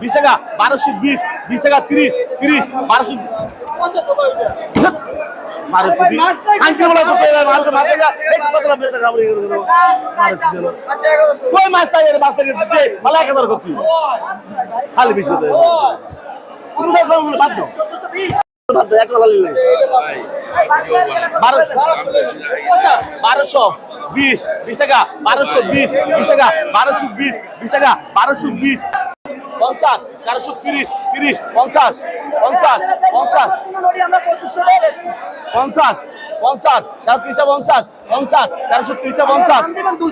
বিশ টাকা, বারোশো বিশ বিশ টাকা তিরিশ তিরিশ, বারোশো বারোশো বিশ বিশ টাকা, বারোশো বিশ বিশ টাকা, বারোশো বিশ বিশ টাকা, বারোশো বিশ। পঞ্চাশ, তেরোশো তিরিশ তিরিশ, পঞ্চাশ পঞ্চাশ পঞ্চাশ পঞ্চাশ পঞ্চাশ তেরো তিরিশটা পঞ্চাশ পঞ্চাশ, তেরোশো তিরিশটা পঞ্চাশ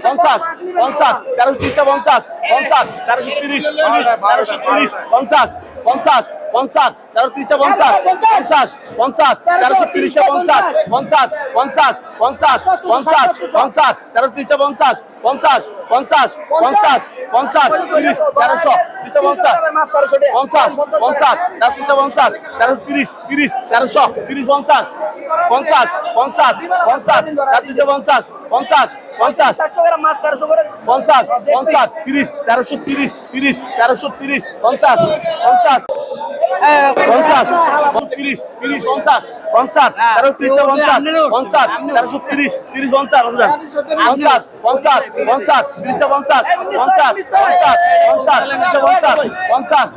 পঞ্চাশ পঞ্চাশ, তেরোশো তিরিশটা পঞ্চাশ পঞ্চাশ তেরোশো তিরিশ তিরিশ তেরোশো, তিরিশ, পঞ্চাশ পঞ্চাশ পঞ্চাশ তেরো তিরিশটা পঞ্চাশ পঞ্চাশ পঞ্চাশ তেরোশো তিরিশটা পঞ্চাশ পঞ্চাশ পঞ্চাশ পঞ্চাশ পঞ্চাশ পঞ্চাশ তেরো তিরিশটা পঞ্চাশ পঞ্চাশ পঞ্চাশ পঞ্চাশ পঞ্চাশ তিরিশ তেরোশো তিরিশটা পঞ্চাশ পঞ্চাশ পঞ্চাশ তেরো তিরিশটা পঞ্চাশ তেরো তিরিশ তিরিশ তেরোশো তিরিশ পঞ্চাশ পঞ্চাশ পঞ্চাশ পঞ্চাশ তেরো তিরিশটা পঞ্চাশ পঞ্চাশ পঞ্চাশ পঞ্চাশ পঞ্চাশ তিরিশ তেরোশো তিরিশ তিরিশ তেরোশো তিরিশ পঞ্চাশ পঞ্চাশ পঞ্চাশ তিরিশ তিরিশ পঞ্চাশ পঞ্চাশ তেরো তিরিশটা পঞ্চাশ পঞ্চাশ তেরোশো তিরিশ তিরিশ পঞ্চাশ পঞ্চাশ পঞ্চাশ পঞ্চাশ তিরিশটা পঞ্চাশ পঞ্চাশ পঞ্চাশ পঞ্চাশ তিরিশটা পঞ্চাশ পঞ্চাশ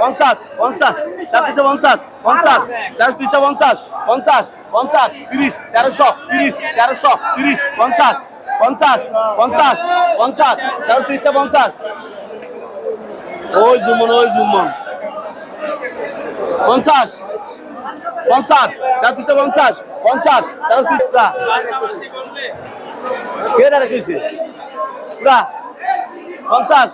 পঞ্চাশ পঞ্চাশ চারটিটা পঞ্চাশ পঞ্চাশ তেরো তিরিশটা পঞ্চাশ পঞ্চাশ পঞ্চাশ তিরিশ তেরোশো তিরিশ তেরোশো তিরিশ পঞ্চাশ পঞ্চাশ পঞ্চাশ পঞ্চাশ তেরো তিরিশটা পঞ্চাশ ওই জুমন ওই জুমন পঞ্চাশ পঞ্চাশ তেরো তিরিশটা পঞ্চাশ পঞ্চাশ তেরো তিরিশটা কে দাঁড়া কেছে পঞ্চাশ